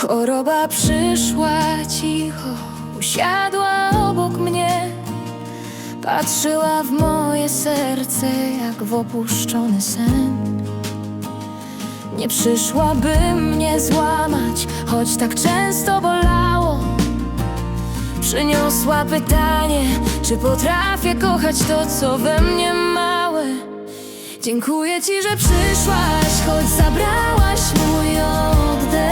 Choroba przyszła cicho, usiadła obok mnie. Patrzyła w moje serce jak w opuszczony sen. Nie przyszła, by mnie złamać, choć tak często bolało. Przyniosła pytanie, czy potrafię kochać to, co we mnie małe. Dziękuję ci, że przyszłaś, choć zabrałaś mój oddech.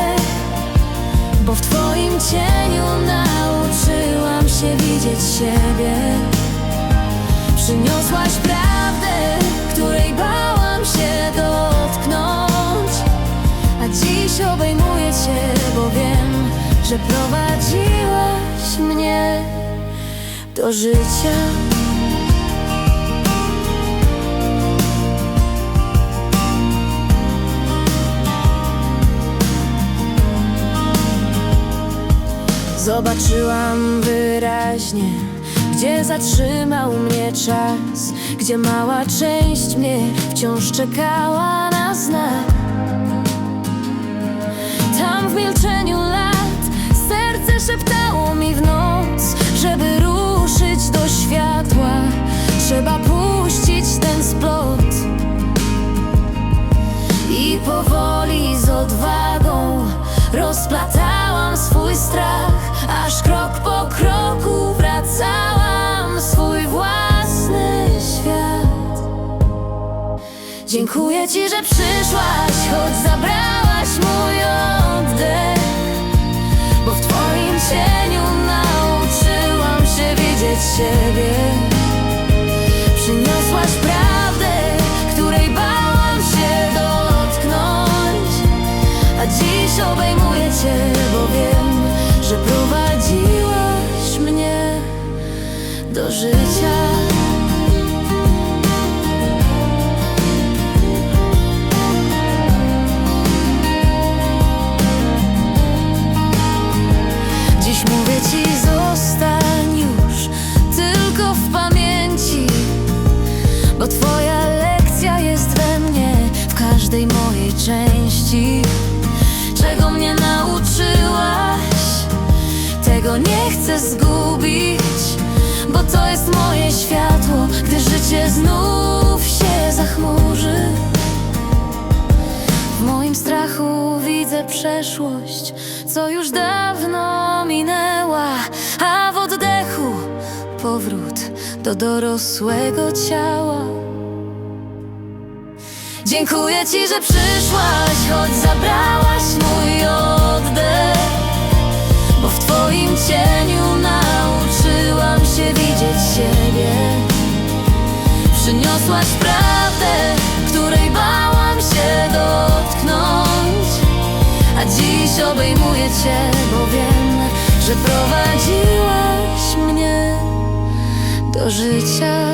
Obejmuję cię, bo wiem, że prowadziłaś mnie do życia. Zobaczyłam wyraźnie, gdzie zatrzymał mnie czas, gdzie mała część mnie wciąż czekała na znak. W milczeniu lat serce szeptało mi w noc, żeby ruszyć do światła, trzeba puścić ten splot. I powoli z odwagą rozplatałam swój strach, aż krok po kroku wracałam swój własny świat. Dziękuję ci, że przyszłaś, choć zabrałaś mój bo w twoim cieniu nauczyłam się widzieć siebie. Przyniosłaś prawdę, której bałam się dotknąć A dziś obejmuję cię, bo wiem, że prowadziłaś mnie do życia części Czego mnie nauczyłaś Tego nie chcę zgubić Bo to jest moje światło Gdy życie znów się zachmurzy W moim strachu widzę przeszłość Co już dawno minęła A w oddechu powrót do dorosłego ciała. Dziękuję ci, że przyszłaś, choć zabrałaś mój oddech, bo w twoim cieniu nauczyłam się widzieć siebie. Przyniosłaś prawdę, której bałam się dotknąć, a dziś obejmuję cię, bo wiem, że prowadziłaś mnie do życia.